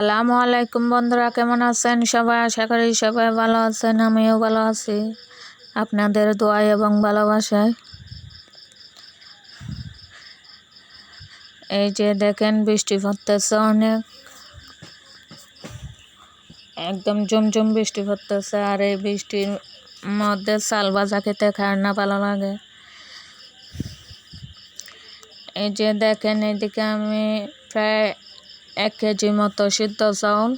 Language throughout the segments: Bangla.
আসসালামু আলাইকুম বন্ধুরা, কেমন আছেন সবাই? আশা করি সবাই ভালো আছেন, আমিও ভালো আছি। আপনাদের দোয়াই এবং ভালোবাসায়। এই যে দেখেন, বৃষ্টি পড়তেছে অনেক। একদম জমজম বৃষ্টি পড়তেছে আর এই বৃষ্টির মধ্যে চাল ভাজা খেতে খায় না ভালো লাগে। এই যে দেখেন, এদিকে আমি প্রায় এক কেজি মতো সিদ্ধ চাউল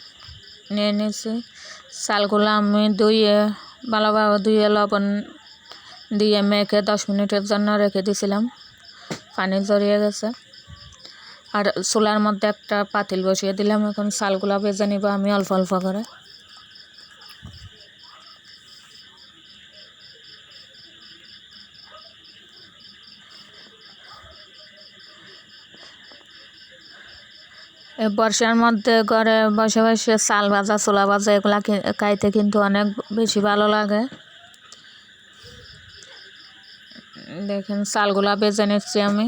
নিয়ে নিয়েছি চালগুলো আমি ধুয়ে, ভালোভাবে ধুয়ে, লবণ দিয়ে মেখে দশ মিনিটের জন্য রেখে দিয়েছিলাম পানি জড়িয়ে গেছে। আর চুলার মধ্যে একটা পাতিল বসিয়ে দিলাম। এখন চালগুলো ভেজে নিব আমি অল্প অল্প করে। বর্ষার মধ্যে ঘরে বসে বসে চাল ভাজা চোলা ভাজা এগুলা খাইতে কিন্তু অনেক বেশি ভালো লাগে। দেখেন, চালগুলা বেজে নিচ্ছি আমি।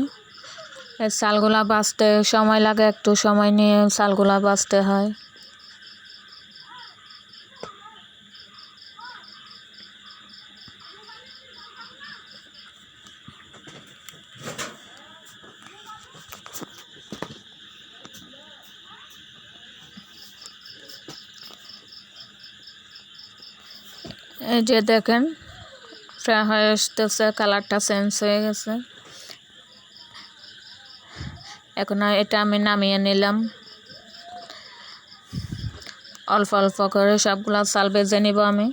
এই চালগুলা বাঁচতে সময় লাগে, একটু সময় নিয়ে চালগুলা বাঁচতে হয়। যে দেখেন, ফ্রাই হয়ে আসতেছে, কালারটা চেঞ্জ হয়ে গেছে। এখন এটা আমি নামিয়ে নিলাম। অল্প অল্প করে সবগুলো চাল বেজে নিব আমি।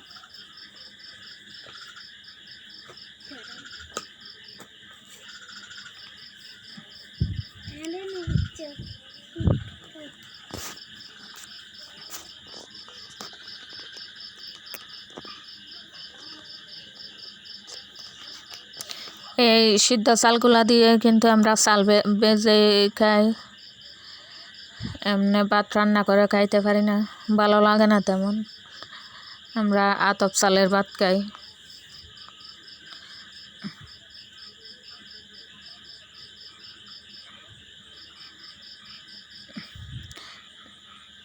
এই সিদ্ধ চালগুলা দিয়ে কিন্তু আমরা চাল বেজে খাই। এমনি ভাত রান্না করে খাইতে পারি না, ভালো লাগে না তেমন। আমরা আতপ চালের ভাত খাই।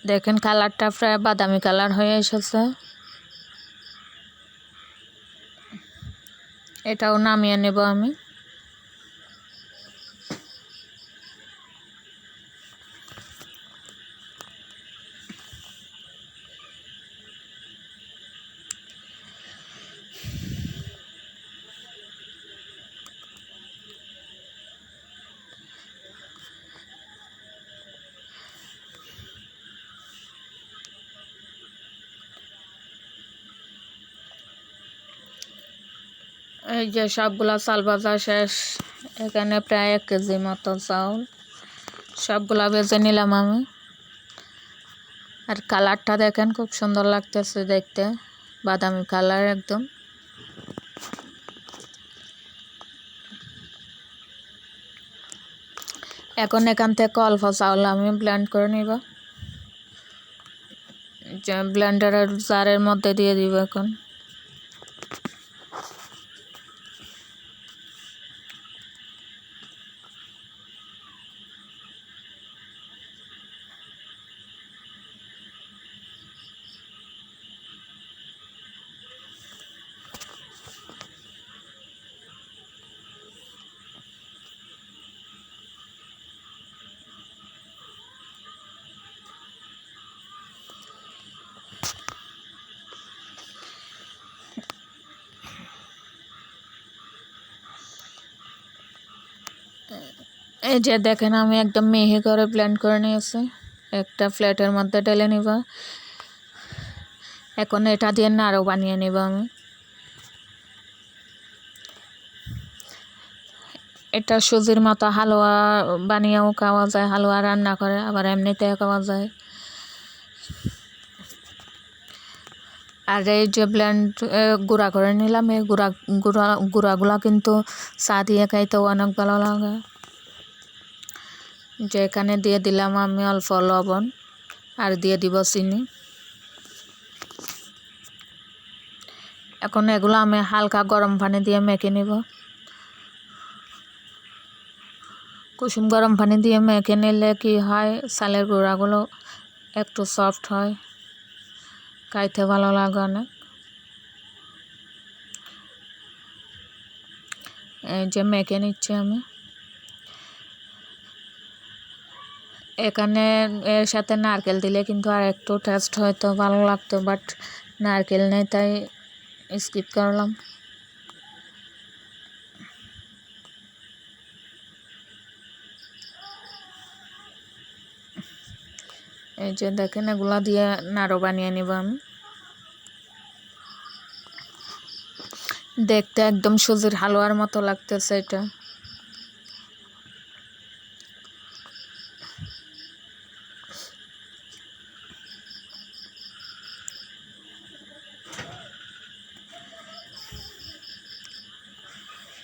দেখেন কালারটা প্রায় বাদামি কালার হয়ে এসেছে। এটাও নামিয়ে নেব আমি। এই যে সবগুলা চাল ভাজা শেষ, এখানে প্রায় এক কেজি মতো চাউল। সবগুলা ভেজে নিলাম আমি। আর কালারটা দেখেন, খুব সুন্দর লাগতেছে দেখতে। বাদামি কালার একদম। এখন এখান থেকে অল্প চাউল আমি ব্লেন্ড করে নিব। ব্লেন্ডারের জারের মধ্যে দিয়ে দিব এখন। এই যে দেখেন, আমি একদম মেহে করে ব্লেন্ড করে নিয়েছি। একটা ফ্ল্যাটের মধ্যে ঢেলে নিব। এখন এটা দিয়ে নাড়ু বানিয়ে নিব আমি। এটা সুজির মতো হালুয়া বানিয়েও খাওয়া যায়, হালুয়া রান্না করে, আবার এমনিতেও খাওয়া যায়। আর এই যে ব্লেন্ড গুঁড়া করে নিলাম। এই গুঁড়া গুঁড়া, গুঁড়াগুলো কিন্তু চা দিয়ে খাইতেও অনেক ভালো লাগে। যে এখানে দিয়ে দিলাম আমি অল্প লবণ আর দিয়ে দিব চিনি। এখন এগুলো আমি হালকা গরম পানি দিয়ে মেখে নিব। কুসুম গরম পানি দিয়ে মেখে নিলে কি হয়? চালের গুঁড়াগুলো একটু সফট হয়, খাইতে ভালো লাগে অনেক। এই যে মেখে নিচ্ছি আমি। এখানে, এর সাথে নারকেল দিলে কিন্তু আর একটু টেস্ট হয়তো ভালো লাগতো বাট নারকেল নেই, তাই স্কিপ করলাম। এই যে দেখেন, এগুলা দিয়ে নাড়ু বানিয়ে নিব আমি। দেখতে একদম সুজির হালুয়ার মতো লাগতেছে এটা।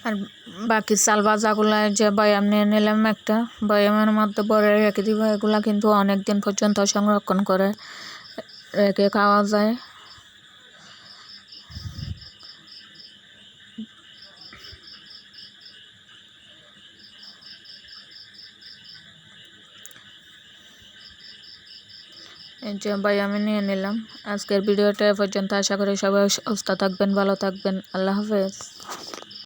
আর বাকি চাল ভাজাগুলো যে বয়াম নিয়ে নিলাম একটা বয়ামের মধ্যে ভরে রেখে দিব, এগুলা কিন্তু অনেক দিন পর্যন্ত সংরক্ষণ করে রেখে খাওয়া যায়। যে ভাই আমি নিয়ে নিলাম। আজকের ভিডিওটা পর্যন্ত। আশা করি সবাই সুস্থ থাকবেন, ভালো থাকবেন। আল্লাহ হাফেজ।